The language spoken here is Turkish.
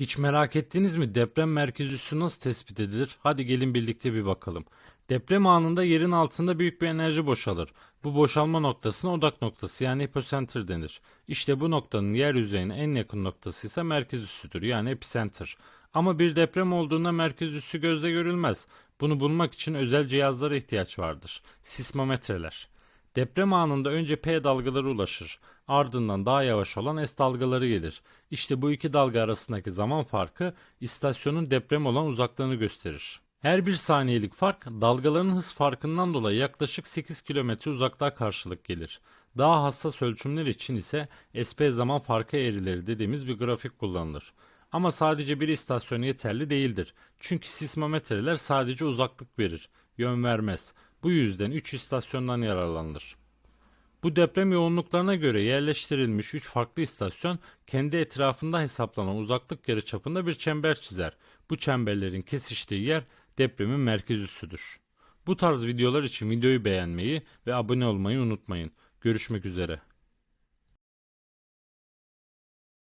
Hiç merak ettiniz mi deprem merkez üssü nasıl tespit edilir? Hadi gelin birlikte bir bakalım. Deprem anında yerin altında büyük bir enerji boşalır. Bu boşalma noktasına odak noktası yani epicenter denir. İşte bu noktanın yer yüzeyine en yakın noktası ise merkez üssüdür yani epicenter. Ama bir deprem olduğunda merkez üssü gözle görülmez. Bunu bulmak için özel cihazlara ihtiyaç vardır. Sismometreler. Deprem anında önce P dalgaları ulaşır. Ardından daha yavaş olan S dalgaları gelir. İşte bu iki dalga arasındaki zaman farkı istasyonun deprem olan uzaklığını gösterir. Her bir saniyelik fark dalgaların hız farkından dolayı yaklaşık 8 kilometre uzaklığa karşılık gelir. Daha hassas ölçümler için ise SP zaman farkı eğrileri dediğimiz bir grafik kullanılır. Ama sadece bir istasyon yeterli değildir. Çünkü sismometreler sadece uzaklık verir, yön vermez. Bu yüzden 3 istasyondan yararlanılır. Bu deprem yoğunluklarına göre yerleştirilmiş 3 farklı istasyon kendi etrafında hesaplanan uzaklık yarıçapında bir çember çizer. Bu çemberlerin kesiştiği yer depremin merkez üssüdür. Bu tarz videolar için videoyu beğenmeyi ve abone olmayı unutmayın. Görüşmek üzere.